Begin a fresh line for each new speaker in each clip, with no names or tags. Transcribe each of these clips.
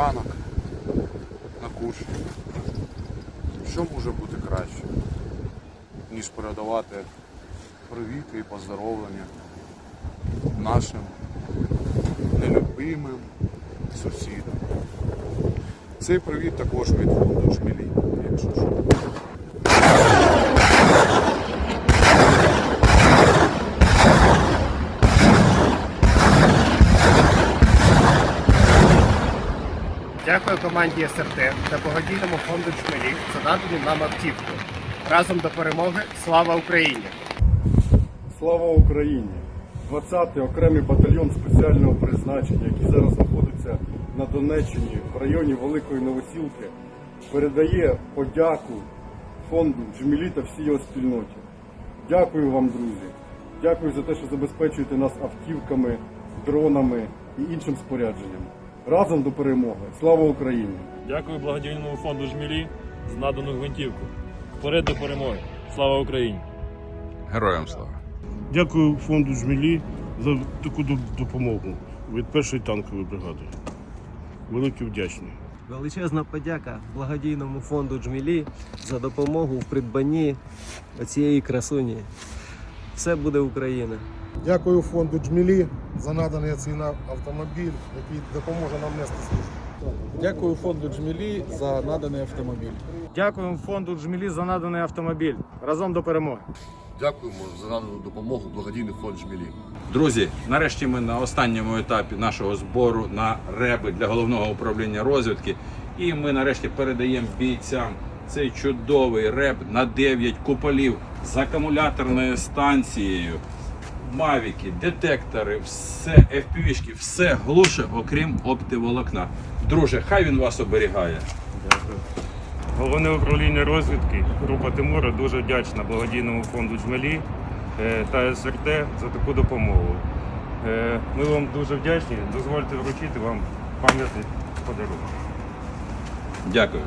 ранок на курсі. Що може бути краще, ніж передавати привіти і поздоровлення нашим нелюбимим сусідам. Цей привіт також від фонду Шмілі, якщо що.
Дякую команді СРТ та благодійному фонду Джмелі за надану нам автівку. Разом до перемоги. Слава Україні!
Слава Україні! 20-й окремий батальйон спеціального призначення, який зараз знаходиться на Донеччині в районі Великої Новосілки, передає подяку фонду Джмілі та всій його спільноті. Дякую вам, друзі. Дякую за те, що забезпечуєте нас автівками, дронами і іншим спорядженням. Разом до перемоги! Слава Україні!
Дякую благодійному фонду Жмілі за надану гвинтівку. Вперед до перемоги. Слава Україні!
Героям слава!
Дякую фонду Жмілі за таку допомогу від першої танкової бригади. Великі вдячні.
Величезна подяка благодійному фонду Джмілі за допомогу в придбанні цієї красуні. Все буде Україна!
Дякую фонду Джмілі за наданий цей автомобіль, який допоможе нам нести службу.
Дякую фонду Джмілі за наданий автомобіль.
Дякуємо фонду Джмілі за наданий автомобіль. Разом до перемоги.
Дякуємо за надану допомогу благодійний фонд Жмілі.
Друзі, нарешті ми на останньому етапі нашого збору на реби для головного управління розвідки. І ми нарешті передаємо бійцям цей чудовий реб на 9 куполів з акумуляторною станцією. Мавіки, детектори, все FPV-шки, все глуше, окрім оптиволокна. Друже, хай він вас оберігає.
Головне управління розвідки, група Тимура дуже вдячна благодійному фонду Джмелі е, та СРТ за таку допомогу. Е, Ми вам дуже вдячні. Дозвольте вручити вам пам'ятний подарунок.
Дякую.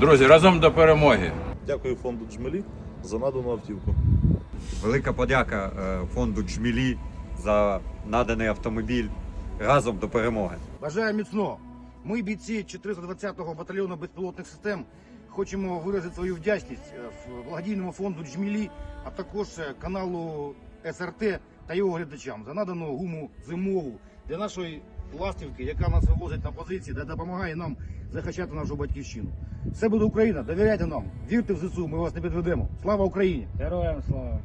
Друзі, разом до перемоги.
Дякую фонду Джмелі за надану автівку.
Велика подяка е, фонду Джмілі за наданий автомобіль разом до перемоги.
Бажаю міцного. Ми, бійці 420-го батальйону безпілотних систем, хочемо виразити свою вдячність е, благодійному фонду Джмілі, а також е, каналу СРТ та його глядачам за надану гуму зимову для нашої ластівки, яка нас вивозить на позиції, де допомагає нам захищати нашу батьківщину. Все буде Україна, довіряйте нам, вірте в ЗСУ, ми вас не підведемо. Слава Україні!
Героям слава!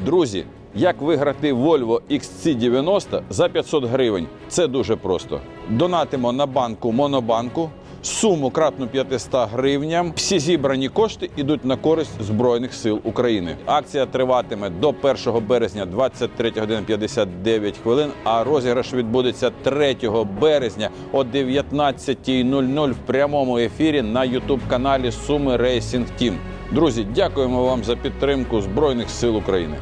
Друзі, як виграти Volvo XC90 за 500 гривень? Це дуже просто. Донатимо на банку Монобанку. Суму кратну 500 гривням. Всі зібрані кошти йдуть на користь Збройних сил України. Акція триватиме до 1 березня 23 години 59 хвилин. А розіграш відбудеться 3 березня о 19.00 в прямому ефірі на Ютуб каналі Суми Рейсінг Тім. Друзі, дякуємо вам за підтримку Збройних сил України.